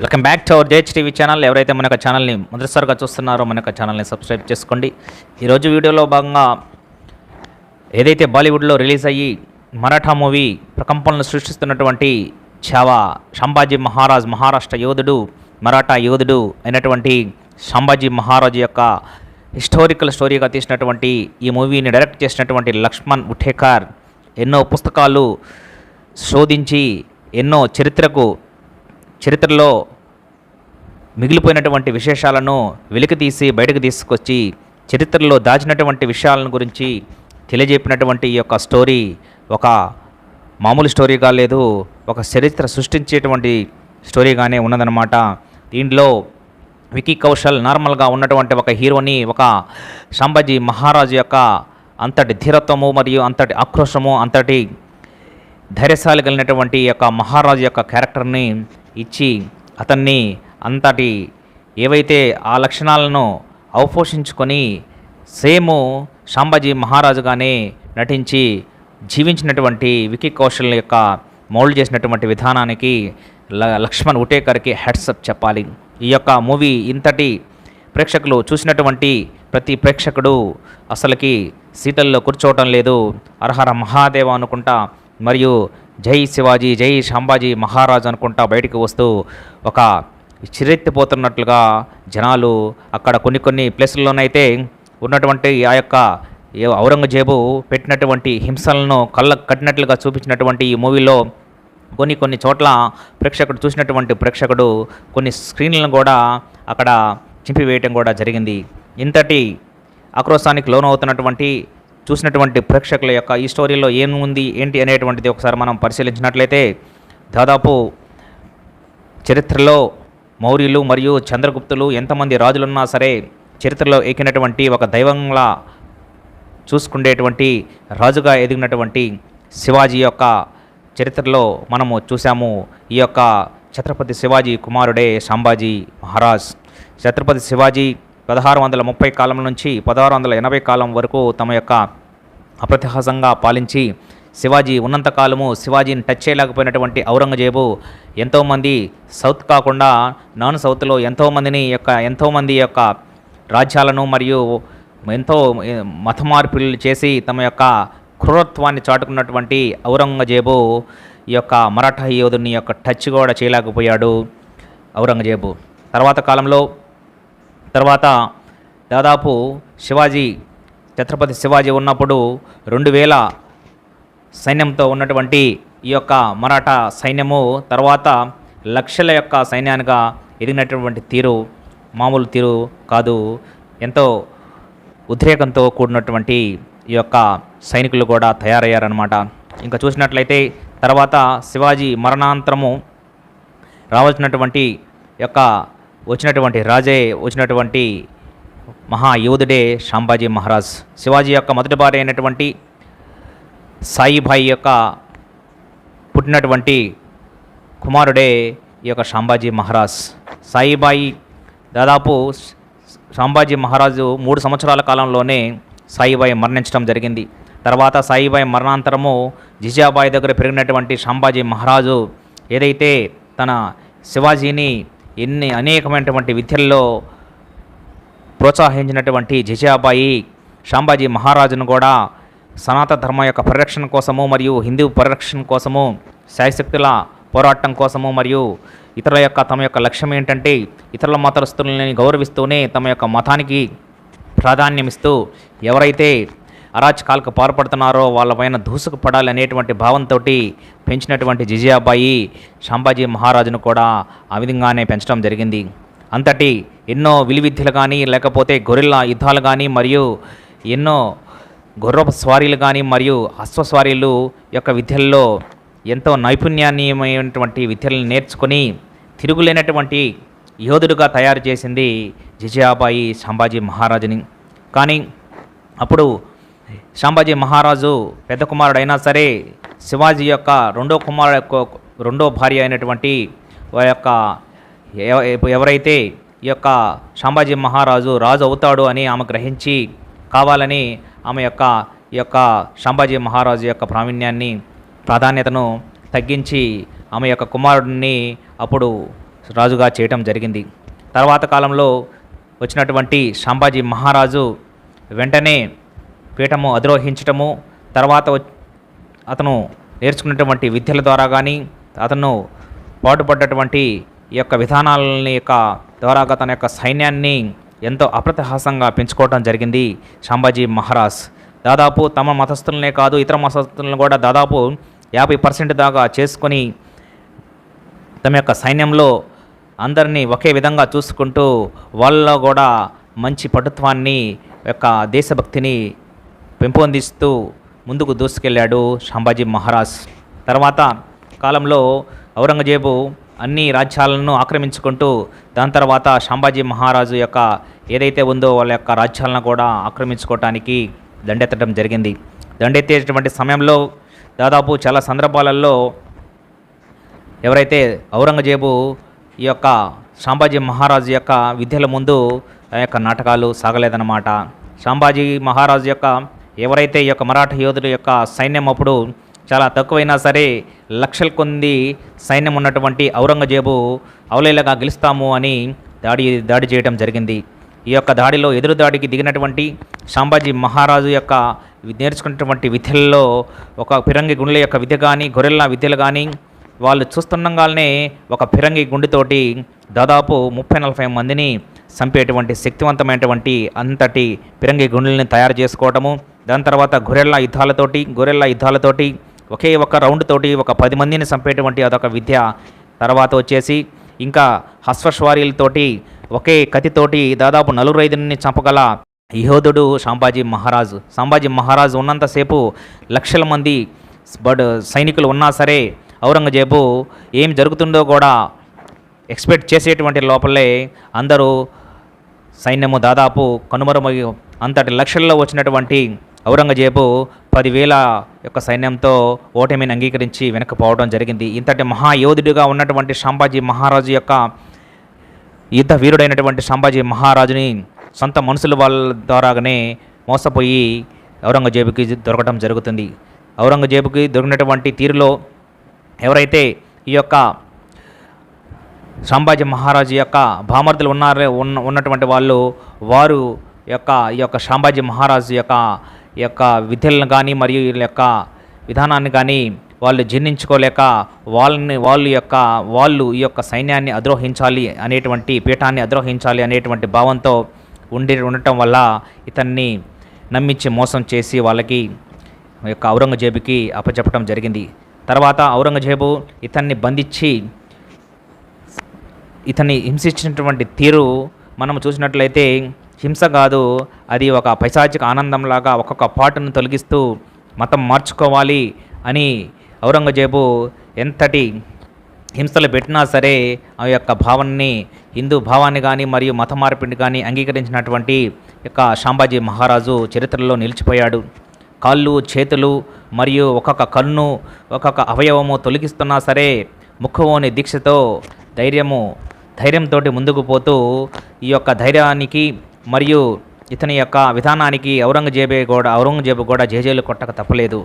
Welcome back to our J H TV channel. ఎవరైతే మన యొక్క ఛానల్ని మొదటిసారిగా చూస్తున్నారో మన యొక్క ఛానల్ని సబ్స్క్రైబ్ చేసుకోండి. ఈరోజు వీడియోలో భాగంగా ఏదైతే బాలీవుడ్లో రిలీజ్ అయ్యి మరాఠా మూవీ ప్రకంపనలు సృష్టిస్తున్నటువంటి చావా సంభాజీ మహారాజ్ మహారాష్ట్ర యోధుడు మరాఠా యోధుడు అయినటువంటి సంభాజీ మహారాజు యొక్క హిస్టారికల్ స్టోరీగా తీసినటువంటి ఈ మూవీని డైరెక్ట్ చేసినటువంటి లక్ష్మణ్ ఉఠేకర్ ఎన్నో పుస్తకాలు శోధించి ఎన్నో చరిత్రకు చరిత్రలో మిగిలిపోయినటువంటి విశేషాలను వెలికితీసి బయటకు తీసుకొచ్చి చరిత్రలో దాచినటువంటి విషయాలను గురించి తెలియజెప్పినటువంటి ఈ యొక్క స్టోరీ ఒక మామూలు స్టోరీగా లేదు ఒక చరిత్ర సృష్టించేటువంటి స్టోరీగానే ఉన్నదన్నమాట. దీంట్లో వికీ కౌశల్ నార్మల్గా ఉన్నటువంటి ఒక హీరోని ఒక సంభాజీ మహారాజు యొక్క అంతటి ధీరత్వము మరియు అంతటి ఆక్రోషము అంతటి ధైర్యశాలి కలిగినటువంటి యొక్క మహారాజు యొక్క క్యారెక్టర్ని ఇచ్చి అతన్ని అంతటి ఏవైతే ఆ లక్షణాలను అవపోషించుకొని సేము సాంబాజీ మహారాజుగానే నటించి జీవించినటువంటి వికీ కౌశల్ యొక్క మౌల్డ్ చేసినటువంటి విధానానికి ల- లక్ష్మణ్ ఉటేకర్కి హెడ్సప్ చెప్పాలి. ఈ యొక్క మూవీ ఇంతటి ప్రేక్షకులు చూసినటువంటి ప్రతి ప్రేక్షకుడు అసలుకి సీట్లలో కూర్చోవటం లేదు. అర్హర మహాదేవ అనుకుంటా మరియు జై శివాజీ జై శాంబాజీ మహారాజ్ అనుకుంటా బయటికి వస్తూ ఒక చిరెత్తిపోతున్నట్లుగా జనాలు అక్కడ కొన్ని కొన్ని ప్లేసుల్లోనైతే ఉన్నటువంటి ఆ యొక్క ఔరంగజేబు పెట్టినటువంటి హింసలను కళ్ళకు కట్టినట్లుగా చూపించినటువంటి ఈ మూవీలో కొన్ని కొన్ని చోట్ల ప్రేక్షకుడు చూసినటువంటి ప్రేక్షకుడు కొన్ని స్క్రీన్లను కూడా అక్కడ చింపివేయటం కూడా జరిగింది. ఇంతటి ఆక్రోశానికి లోనవుతున్నటువంటి చూసినటువంటి ప్రేక్షకుల యొక్క ఈ స్టోరీలో ఏముంది ఏంటి అనేటువంటిది ఒకసారి మనం పరిశీలించినట్లయితే దాదాపు చరిత్రలో మౌర్యులు మరియు చంద్రగుప్తులు ఎంతమంది రాజులున్నా సరే చరిత్రలో ఎక్కినటువంటి ఒక దైవంలా చూసుకునేటువంటి రాజుగా ఎదిగినటువంటి శివాజీ యొక్క చరిత్రలో మనము చూసాము ఈ యొక్క ఛత్రపతి శివాజీ కుమారుడే సంభాజీ మహారాజ్. ఛత్రపతి శివాజీ పదహారు వందల ముప్పై కాలం నుంచి పదహారు వందల ఎనభై కాలం వరకు తమ యొక్క అప్రతిహాసంగా పాలించి శివాజీ ఉన్నంతకాలము శివాజీని టచ్ చేయలేకపోయినటువంటి ఔరంగజేబు ఎంతోమంది సౌత్ కాకుండా నాన్ సౌత్లో ఎంతోమందిని యొక్క ఎంతోమంది యొక్క రాజ్యాలను మరియు ఎంతో మత మార్పులు చేసి తమ యొక్క క్రూరత్వాన్ని చాటుకున్నటువంటి ఔరంగజేబు ఈ యొక్క మరాఠా యోధుని యొక్క టచ్ కూడా చేయలేకపోయాడు ఔరంగజేబు. తర్వాత కాలంలో తర్వాత దాదాపు శివాజీ ఛత్రపతి శివాజీ ఉన్నప్పుడు రెండు వేల సైన్యంతో ఉన్నటువంటి ఈ యొక్క మరాఠా సైన్యము తర్వాత లక్షల యొక్క సైన్యానిగా ఎదిగినటువంటి తీరు మామూలు తీరు కాదు. ఎంతో ఉద్రేకంతో కూడినటువంటి ఈ యొక్క సైనికులు కూడా తయారయ్యారనమాట ఇంకా చూసినట్లయితే తర్వాత శివాజీ మరణాంతరము రావాల్సినటువంటి యొక్క వచ్చినటువంటి రాజే వచ్చినటువంటి మహాయోధుడే శాంబాజీ మహారాజ్. శివాజీ యొక్క మొదటి భార్య అయినటువంటి సాయిభాయి యొక్క పుట్టినటువంటి కుమారుడే ఈ యొక్క శాంబాజీ మహారాజ్. సాయిబాయి దాదాపు సాంబాజీ మహారాజు మూడు సంవత్సరాల కాలంలోనే సాయిబాయి మరణించడం జరిగింది. తర్వాత సాయిబాయి మరణాంతరము జిజాబాయి దగ్గర పెరిగినటువంటి సంభాజీ మహారాజు ఏదైతే తన శివాజీని ఎన్ని అనేకమైనటువంటి విద్యల్లో ప్రోత్సహించినటువంటి జిజాబాయి శాంబాజీ మహారాజును కూడా సనాతన ధర్మ యొక్క పరిరక్షణ కోసము మరియు హిందూ పరిరక్షణ కోసము శాయశక్తుల పోరాటం కోసము మరియు ఇతరుల యొక్క తమ యొక్క లక్ష్యం ఏంటంటే ఇతరుల మతస్థులని గౌరవిస్తూనే తమ యొక్క మతానికి ప్రాధాన్యమిస్తూ ఎవరైతే అరాచకాలకు పాల్పడుతున్నారో వాళ్ళపైన దూసుకు పడాలి అనేటువంటి భావంతో పెంచినటువంటి జిజియాబాయి సంభాజీ మహారాజును కూడా ఆ విధంగానే పెంచడం జరిగింది. అంతటి ఎన్నో విలువిద్యలు కానీ లేకపోతే గొరిల్లా యుద్ధాలు కానీ మరియు ఎన్నో గుర్రపు స్వారీలు కానీ మరియు అశ్వస్వారీలు యొక్క విద్యల్లో ఎంతో నైపుణ్యాన్యమైనటువంటి విద్యలను నేర్చుకొని తిరుగులేనటువంటి యోధుడుగా తయారు చేసింది జిజియాబాయి సంభాజీ మహారాజుని. కానీ అప్పుడు సంభాజీ మహారాజు పెద్ద కుమారుడైనా సరే శివాజీ యొక్క రెండో కుమారుడు యొక్క రెండో భార్య అయినటువంటి వారి యొక్క ఎవరైతే ఈ యొక్క సంభాజీ మహారాజు రాజు అవుతాడు అని ఆమె గ్రహించి కావాలని ఆమె యొక్క ఈ యొక్క సంభాజీ మహారాజు యొక్క ప్రావీణ్యాన్ని ప్రాధాన్యతను తగ్గించి ఆమె యొక్క కుమారుడిని అప్పుడు రాజుగా చేయటం జరిగింది. తర్వాత కాలంలో వచ్చినటువంటి సంభాజీ మహారాజు వెంటనే పీఠము అధిరోహించటము తర్వాత అతను నేర్చుకున్నటువంటి విద్యల ద్వారా కానీ అతను పాటుపడ్డటువంటి ఈ యొక్క విధానాలని యొక్క ద్వారా తన యొక్క సైన్యాన్ని ఎంతో అప్రతిహాసంగా పెంచుకోవడం జరిగింది సంభాజీ మహారాజ్. దాదాపు తమ మతస్థులనే కాదు ఇతర మతస్థులను కూడా దాదాపు యాభై పర్సెంట్ దాకా చేసుకొని తమ యొక్క సైన్యంలో అందరినీ ఒకే విధంగా చూసుకుంటూ వాళ్ళలో కూడా మంచి పటుత్వాన్ని యొక్క దేశభక్తిని పెంపొందిస్తూ ముందుకు దూసుకెళ్ళాడు సంభాజీ మహారాజ్. తర్వాత కాలంలో ఔరంగజేబు అన్ని రాజ్యాలను ఆక్రమించుకుంటూ దాని తర్వాత సంభాజీ మహారాజు యొక్క ఏదైతే ఉందో వాళ్ళ యొక్క రాజ్యాలను కూడా ఆక్రమించుకోవటానికి దండెత్తడం జరిగింది. దండెత్తేటువంటి సమయంలో దాదాపు చాలా సందర్భాలలో ఎవరైతే ఔరంగజేబు ఈ యొక్క సాంబాజీ మహారాజు యొక్క విద్యల ముందు ఆ యొక్క నాటకాలు సాగలేదన్నమాట. సాంబాజీ మహారాజు యొక్క ఎవరైతే ఈ యొక్క మరాఠా యోధుల యొక్క సైన్యం అప్పుడు చాలా తక్కువైనా సరే లక్షల కొంది సైన్యం ఉన్నటువంటి ఔరంగజేబు అవలేలగా గెలుస్తాము అని దాడి దాడి చేయడం జరిగింది. ఈ యొక్క దాడిలో ఎదురు దాడికి దిగినటువంటి సాంబాజీ మహారాజు యొక్క నేర్చుకున్నటువంటి విద్యల్లో ఒక ఫిరంగి గుండెల యొక్క విద్య కానీ గొర్రెల విద్యలు కానీ వాళ్ళు చూస్తుండగానే ఒక ఫిరంగి గుండెతోటి దాదాపు ముప్పై నలభై మందిని చంపేటువంటి శక్తివంతమైనటువంటి అంతటి ఫిరంగి గుండెల్ని తయారు చేసుకోవటము దాని తర్వాత గొర్రెల యుద్ధాలతోటి గొర్రెల యుద్ధాలతోటి ఒకే ఒక రౌండ్ తోటి ఒక పది మందిని చంపేటువంటి అదొక విద్య. తర్వాత వచ్చేసి ఇంకా హస్వశ్వారీలతోటి ఒకే కతితోటి దాదాపు నలుగురు ఐదుని చంపగల యోధుడు సంభాజీ మహారాజు. సంభాజీ మహారాజు ఉన్నంతసేపు లక్షల మంది బడ్ సైనికులు ఉన్నా సరే ఔరంగజేబు ఏం జరుగుతుందో కూడా ఎక్స్పెక్ట్ చేసేటువంటి లోపలే అందరూ సైన్యము దాదాపు కనుమరుమగి అంతటి లక్షల్లో వచ్చినటువంటి ఔరంగజేబు పదివేల యొక్క సైన్యంతో ఓటమిని అంగీకరించి వెనకపోవడం జరిగింది. ఇంతటి మహాయోధుడిగా ఉన్నటువంటి సంభాజీ మహారాజు యొక్క యుద్ధ వీరుడైనటువంటి సంభాజీ మహారాజుని సొంత మనుషుల వాళ్ళ ద్వారాగానే మోసపోయి ఔరంగజేబుకి దొరకడం జరుగుతుంది. ఔరంగజేబుకి దొరికినటువంటి తీరులో ఎవరైతే ఈ యొక్క సంభాజీ మహారాజు యొక్క భామర్దులు ఉన్నారే ఉన్న ఉన్నటువంటి వాళ్ళు వారు యొక్క ఈ యొక్క సంభాజీ మహారాజు యొక్క ఈ యొక్క విధులను కానీ మరియు వీళ్ళ యొక్క విధానాన్ని కానీ వాళ్ళు జీర్ణించుకోలేక వాళ్ళని వాళ్ళు యొక్క వాళ్ళు ఈ యొక్క సైన్యాన్ని అద్రోహించాలి అనేటువంటి పీఠాన్ని అద్రోహించాలి అనేటువంటి భావంతో ఉండి ఉండటం వల్ల ఇతన్ని నమ్మించి మోసం చేసి వాళ్ళకి యొక్క ఔరంగజేబుకి అప్పచెప్పడం జరిగింది. తర్వాత ఔరంగజేబు ఇతన్ని బంధించి ఇతన్ని హింసించినటువంటి తీరు మనం చూసినట్లయితే హింస కాదు అది ఒక పైశాచిక ఆనందంలాగా ఒక్కొక్క పాటును తొలగిస్తూ మతం మార్చుకోవాలి అని ఔరంగజేబు ఎంతటి హింసలు పెట్టినా సరే ఆ యొక్క భావాన్ని హిందూ భావాన్ని కానీ మరియు మత మార్పిడిని కానీ అంగీకరించినటువంటి యొక్క శాంబాజీ మహారాజు చరిత్రలో నిలిచిపోయాడు. కాళ్ళు చేతులు మరియు ఒక్కొక్క కన్ను ఒక్కొక్క అవయవము తొలగిస్తున్నా సరే ముఖవోని దీక్షతో ధైర్యము ధైర్యంతో ముందుకు పోతూ ఈ యొక్క ధైర్యానికి మరియు ఇతని యొక్క విధానానికి ఔరంగజేబే కూడా ఔరంగజేబు కూడా జేజేలు కొట్టక తప్పలేదు.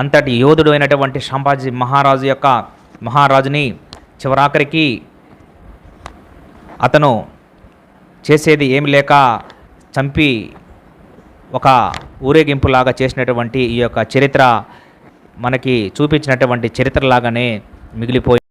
అంతటి యోధుడు అయినటువంటి సంభాజీ మహారాజు యొక్క మహారాజుని చివరాఖరికి అతను చేసేది ఏమి లేక చంపి ఒక ఊరేగింపులాగా చేసినటువంటి ఈ యొక్క చరిత్ర మనకి చూపించినటువంటి చరిత్రలాగానే మిగిలిపోయింది